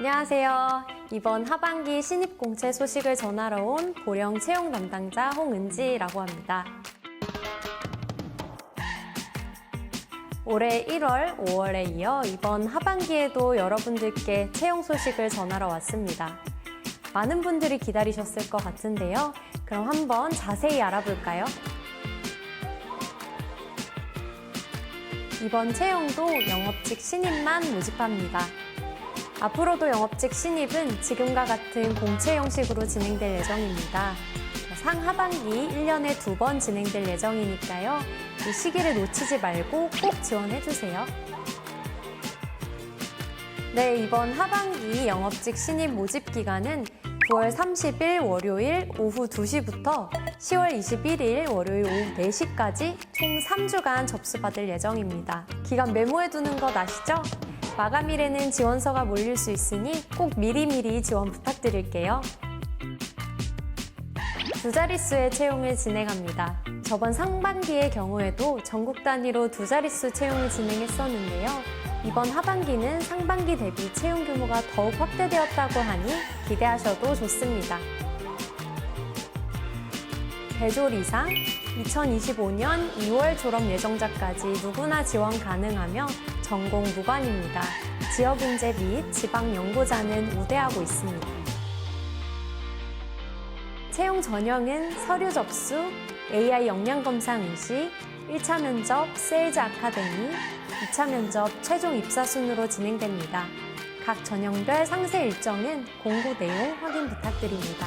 안녕하세요. 이번 하반기 신입 공채 소식을 전하러 온 보령 채용 담당자 홍은지라고 합니다. 올해 1월, 5월에 이어 이번 하반기에도 여러분들께 채용 소식을 전하러 왔습니다. 많은 분들이 기다리셨을 것 같은데요. 그럼 한번 자세히 알아볼까요? 이번 채용도 영업직 신입만 모집합니다. 앞으로도 영업직 신입은 지금과 같은 공채 형식으로 진행될 예정입니다. 상하반기 1년에 두 번 진행될 예정이니까요. 이 시기를 놓치지 말고 꼭 지원해주세요. 네, 이번 하반기 영업직 신입 모집 기간은 9월 30일 월요일 오후 2시부터 10월 21일 월요일 오후 4시까지 총 3주간 접수받을 예정입니다. 기간 메모해두는 것 아시죠? 마감일에는 지원서가 몰릴 수 있으니 꼭 미리미리 지원 부탁드릴게요. 두 자릿수의 채용을 진행합니다. 저번 상반기의 경우에도 전국 단위로 두 자릿수 채용을 진행했었는데요. 이번 하반기는 상반기 대비 채용 규모가 더욱 확대되었다고 하니 기대하셔도 좋습니다. 대졸 이상 2025년 2월 졸업 예정자까지 누구나 지원 가능하며 전공 무관입니다. 지역 인재 및 지방 연고자는 우대하고 있습니다. 채용 전형은 서류 접수, AI 역량 검사 응시, 1차 면접 세일즈 아카데미, 2차 면접 최종 입사 순으로 진행됩니다. 각 전형별 상세 일정은 공고 내용 확인 부탁드립니다.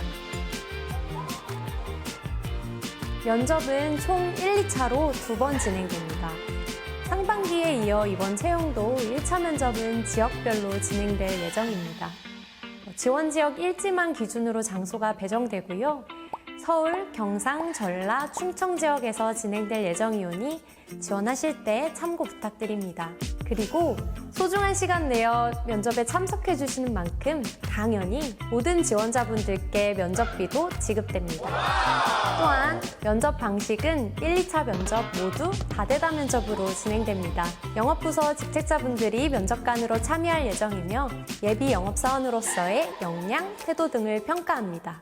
면접은 총 1, 2차로 두 번 진행됩니다. 상반기에 이어 이번 채용도 1차 면접은 지역별로 진행될 예정입니다. 지원 지역 일지만 기준으로 장소가 배정되고요. 서울, 경상, 전라, 충청 지역에서 진행될 예정이오니 지원하실 때 참고 부탁드립니다. 그리고 소중한 시간 내어 면접에 참석해 주시는 만큼 당연히 모든 지원자분들께 면접비도 지급됩니다. 또한 면접 방식은 1, 2차 면접 모두 다대다 면접으로 진행됩니다. 영업부서 직책자분들이 면접관으로 참여할 예정이며 예비 영업사원으로서의 역량, 태도 등을 평가합니다.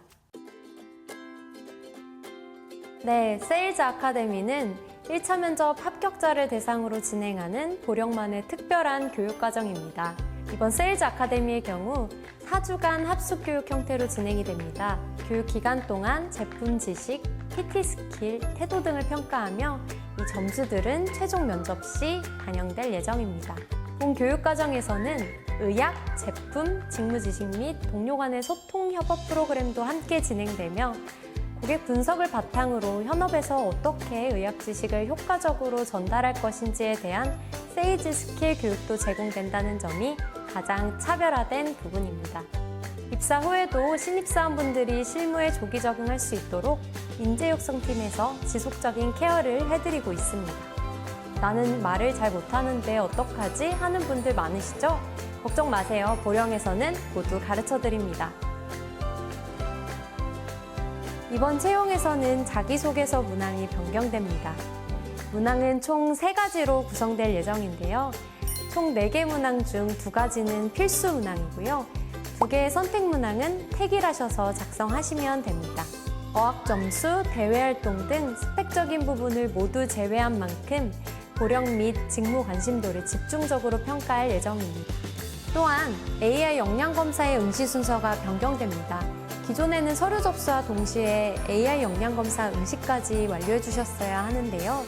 네, 세일즈 아카데미는 1차 면접 합격자를 대상으로 진행하는 보령만의 특별한 교육과정입니다. 이번 세일즈 아카데미의 경우 4주간 합숙 교육 형태로 진행이 됩니다. 교육 기간 동안 제품 지식, PT 스킬, 태도 등을 평가하며 이 점수들은 최종 면접 시 반영될 예정입니다. 본 교육 과정에서는 의학, 제품, 직무 지식 및 동료 간의 소통 협업 프로그램도 함께 진행되며 고객 분석을 바탕으로 현업에서 어떻게 의학 지식을 효과적으로 전달할 것인지에 대한 세이즈 스킬 교육도 제공된다는 점이 가장 차별화된 부분입니다. 입사 후에도 신입사원분들이 실무에 조기 적응할 수 있도록 인재육성팀에서 지속적인 케어를 해드리고 있습니다. 나는 말을 잘 못하는데 어떡하지? 하는 분들 많으시죠? 걱정 마세요. 보령에서는 모두 가르쳐 드립니다. 이번 채용에서는 자기소개서 문항이 변경됩니다. 문항은 총 세가지로 구성될 예정인데요. 총 네 개 문항 중 두가지는 필수 문항이고요. 두 개의 선택 문항은 택일하셔서 작성하시면 됩니다. 어학 점수, 대외 활동 등 스펙적인 부분을 모두 제외한 만큼 보령 및 직무 관심도를 집중적으로 평가할 예정입니다. 또한 AI 역량 검사의 응시 순서가 변경됩니다. 기존에는 서류 접수와 동시에 AI 역량 검사 응시까지 완료해 주셨어야 하는데요.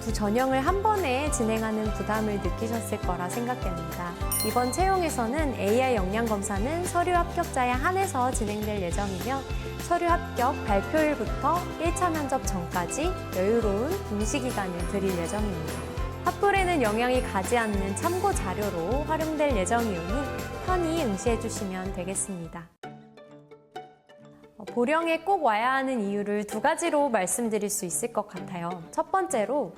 두 전형을 한 번에 진행하는 부담을 느끼셨을 거라 생각됩니다. 이번 채용에서는 AI 역량 검사는 서류 합격자에 한해서 진행될 예정이며 서류 합격 발표일부터 1차 면접 전까지 여유로운 응시 기간을 드릴 예정입니다. 합불에는 영향이 가지 않는 참고 자료로 활용될 예정이오니 편히 응시해 주시면 되겠습니다. 어, 보령에 꼭 와야 하는 이유를 두 가지로 말씀드릴 수 있을 것 같아요. 첫 번째로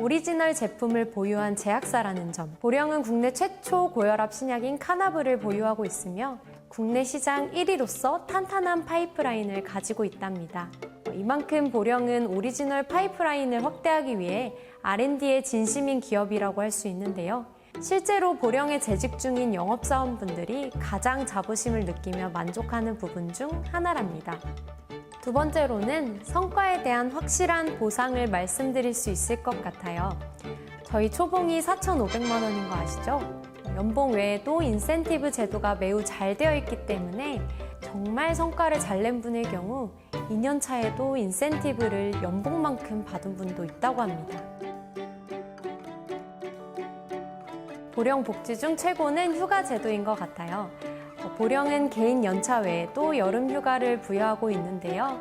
오리지널 제품을 보유한 제약사라는 점. 보령은 국내 최초 고혈압 신약인 카나브를 보유하고 있으며 국내 시장 1위로서 탄탄한 파이프라인을 가지고 있답니다. 어, 이만큼 보령은 오리지널 파이프라인을 확대하기 위해 R&D의 진심인 기업이라고 할 수 있는데요. 실제로 보령에 재직 중인 영업사원분들이 가장 자부심을 느끼며 만족하는 부분 중 하나랍니다. 두 번째로는 성과에 대한 확실한 보상을 말씀드릴 수 있을 것 같아요. 저희 초봉이 4,500만 원인 거 아시죠? 연봉 외에도 인센티브 제도가 매우 잘 되어 있기 때문에 정말 성과를 잘 낸 분의 경우 2년 차에도 인센티브를 연봉만큼 받은 분도 있다고 합니다. 보령 복지 중 최고는 휴가 제도인 것 같아요. 어, 보령은 개인 연차 외에도 여름 휴가를 부여하고 있는데요.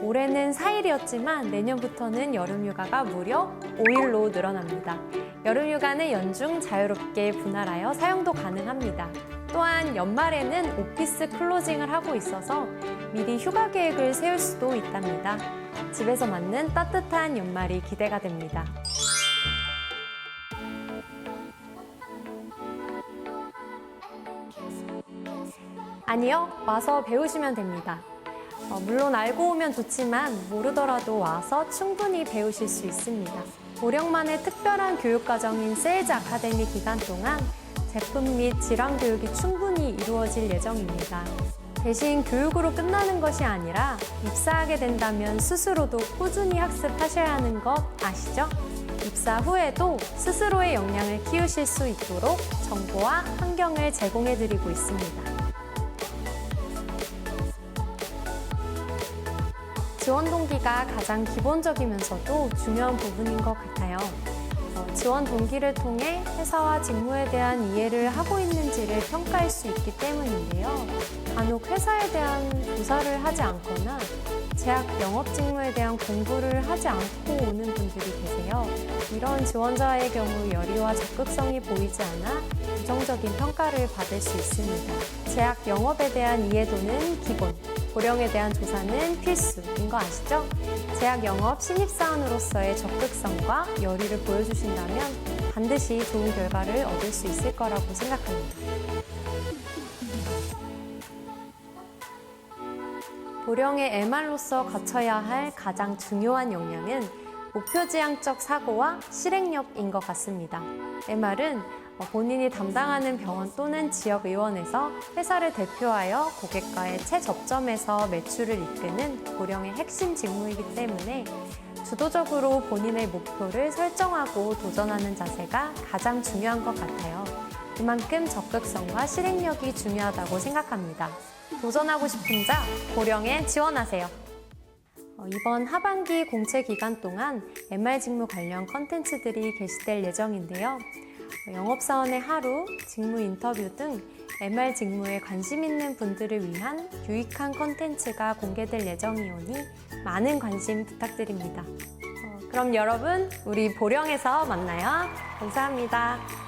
올해는 4일이었지만 내년부터는 여름 휴가가 무려 5일로 늘어납니다. 여름 휴가는 연중 자유롭게 분할하여 사용도 가능합니다. 또한 연말에는 오피스 클로징을 하고 있어서 미리 휴가 계획을 세울 수도 있답니다. 집에서 맞는 따뜻한 연말이 기대가 됩니다. 아니요, 와서 배우시면 됩니다. 어, 물론 알고 오면 좋지만 모르더라도 와서 충분히 배우실 수 있습니다. 보령만의 특별한 교육과정인 세일즈 아카데미 기간 동안 제품 및 질환 교육이 충분히 이루어질 예정입니다. 대신 교육으로 끝나는 것이 아니라 입사하게 된다면 스스로도 꾸준히 학습하셔야 하는 것 아시죠? 입사 후에도 스스로의 역량을 키우실 수 있도록 정보와 환경을 제공해 드리고 있습니다. 지원 동기가 가장 기본적이면서도 중요한 부분인 것 같아요. 어, 지원 동기를 통해 회사와 직무에 대한 이해를 하고 있는지를 평가할 수 있기 때문인데요. 간혹 회사에 대한 조사를 하지 않거나 제약 영업 직무에 대한 공부를 하지 않고 오는 분들이 계세요. 이런 지원자의 경우 열의와 적극성이 보이지 않아 부정적인 평가를 받을 수 있습니다. 제약 영업에 대한 이해도는 기본, 고령에 대한 조사는 필수인 거 아시죠? 제약 영업 신입사원으로서의 적극성과 열의를 보여주신다면 반드시 좋은 결과를 얻을 수 있을 거라고 생각합니다. 보령의 MR로서 갖춰야 할 가장 중요한 역량은 목표지향적 사고와 실행력인 것 같습니다. MR은 본인이 담당하는 병원 또는 지역 의원에서 회사를 대표하여 고객과의 최접점에서 매출을 이끄는 보령의 핵심 직무이기 때문에 주도적으로 본인의 목표를 설정하고 도전하는 자세가 가장 중요한 것 같아요. 그만큼 적극성과 실행력이 중요하다고 생각합니다. 도전하고 싶은 자, 고령에 지원하세요. 어, 이번 하반기 공채 기간 동안 MR 직무 관련 컨텐츠들이 게시될 예정인데요. 어, 영업사원의 하루, 직무 인터뷰 등 MR 직무에 관심 있는 분들을 위한 유익한 컨텐츠가 공개될 예정이오니 많은 관심 부탁드립니다. 어, 그럼 여러분, 우리 보령에서 만나요. 감사합니다.